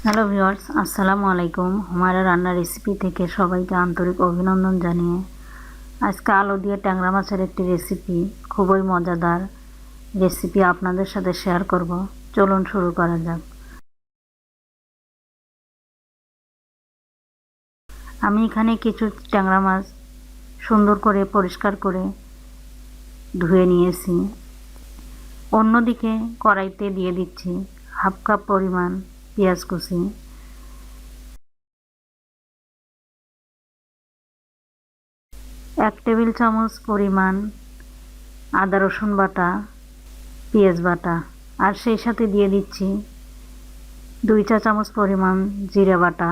Hello viewers, আসসালামু আলাইকুম। হুমায়রা রান্নার রেসিপি থেকে সবাইকে আন্তরিক অভিনন্দন জানিয়ে আজকে আলু দিয়ে ট্যাংরা মাছের একটি রেসিপি খুবই মজাদার রেসিপি আপনাদের সাথে শেয়ার করব। চলুন শুরু করা যাক। আমি এখানে কিছু ট্যাংরা মাছ সুন্দর করে পরিষ্কার করে ধুয়ে নিয়েছি। অন্যদিকে কড়াইতে দিয়ে দিচ্ছি হাফ কাপ পরিমাণ পেঁয়াজ কুচি এক টেবিল চামচ পরিমাণ আদা, রসুন বাটা, পেঁয়াজ বাটা, আর সেই সাথে দিয়ে দিচ্ছি দুই চা চামচ পরিমাণ জিরে বাটা,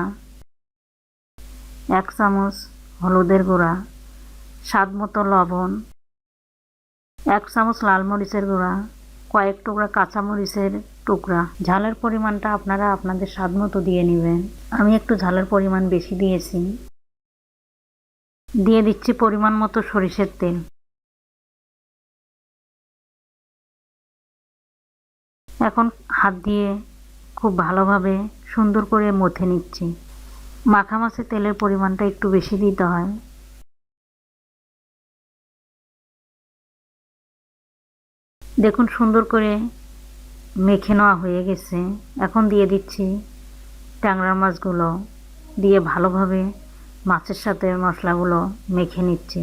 এক চামচ হলুদের গুঁড়া, স্বাদ মতো লবণ, এক চামচ লাল মরিচের গুঁড়া, কয়েক টুকরা কাঁচামরিচের টুকরা। ঝালের পরিমাণটা আপনারা আপনাদের স্বাদ মতো দিয়ে নেবেন। আমি একটু ঝালের পরিমাণ বেশি দিয়েছি। দিয়ে দিচ্ছি পরিমাণ মতো সরিষের তেল। এখন হাত দিয়ে খুব ভালোভাবে সুন্দর করে মথে নিচ্ছি। মাখা মাছে তেলের পরিমাণটা একটু বেশি দিতে হয়। দেখুন সুন্দর করে মেখে নেওয়া হয়ে গেছে। এখন দিয়ে দিচ্ছি ট্যাংরা মাছগুলো। দিয়ে ভালোভাবে মাছের সাথে মশলাগুলো মেখে নিচ্ছি।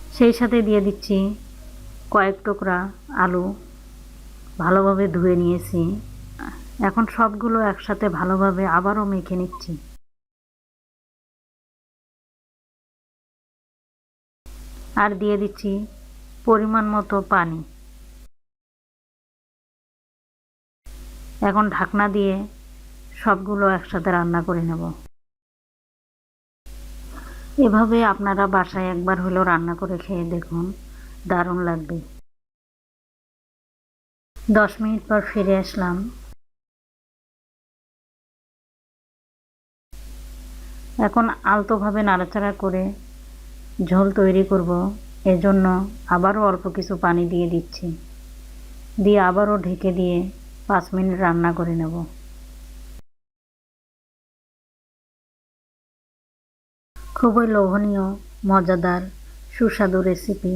সেই সাথে দিয়ে দিচ্ছি কয়েক টুকরা আলু। ভালোভাবে ধুয়ে নিয়েছি। এখন সবগুলো একসাথে ভালোভাবে আবারও মেখে নিচ্ছি। আর দিয়ে দিচ্ছি পরিমাণ মতো পানি। এখন ঢাকনা দিয়ে সবগুলো একসাথে রান্না করে নেব। এভাবে আপনারা বাসায় একবার হলেও রান্না করে খেয়ে দেখুন, দারুণ লাগবে। দশ মিনিট পর ফিরে আসলাম। এখন আলতোভাবে নাড়াচাড়া করে ঝোল তৈরি করব, এজন্য আবারও অল্প কিছু পানি দিয়ে দিচ্ছি। দিয়ে আবারও ঢেকে দিয়ে পাঁচ মিনিট রান্না করে নেব। খুবই লোভনীয়, মজাদার, সুস্বাদু রেসিপি।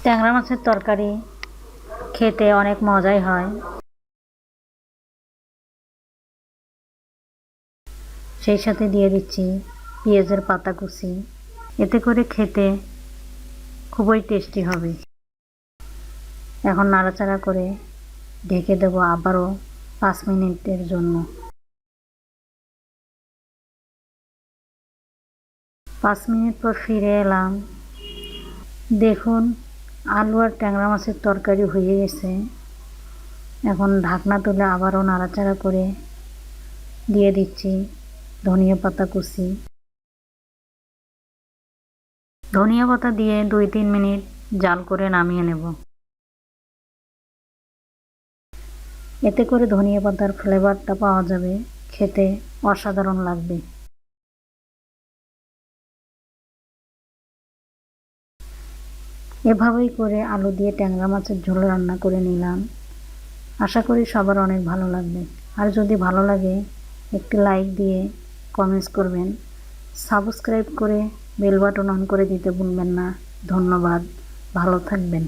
ট্যাংরা মাছের তরকারি খেতে অনেক মজাই হয়। সেই সাথে দিয়ে দিচ্ছি পেঁয়াজের পাতা কুচি। এতে করে খেতে খুবই টেস্টি হবে। এখন নাড়াচাড়া করে ঢেকে দেবো আবারও পাঁচ মিনিটের জন্য। পাঁচ মিনিট পর ফিরে এলাম। দেখুন, আলু আর ট্যাংরা মাছের তরকারি হয়ে গেছে। এখন ঢাকনা তুলে আবারও নাড়াচাড়া করে দিয়ে দিচ্ছি। ধনিয়া পাতা কুচি। ধনিয়া পাতা দিয়ে দুই তিন মিনিট জাল করে নামিয়ে নেব। এতে করে ধনিয়া পাতার ফ্লেভারটা পাওয়া যাবে, খেতে অসাধারণ লাগবে। এভাবেই করে আলু দিয়ে ট্যাংরা মাছের ঝোল রান্না করে নিলাম। আশা করি সবার অনেক ভালো লাগবে। আর যদি ভালো লাগে, একটি লাইক দিয়ে কমেন্টস করবেন। সাবস্ক্রাইব করে বেল বাটন অন করে দিতে ভুলবেন না। ধন্যবাদ। ভালো থাকবেন।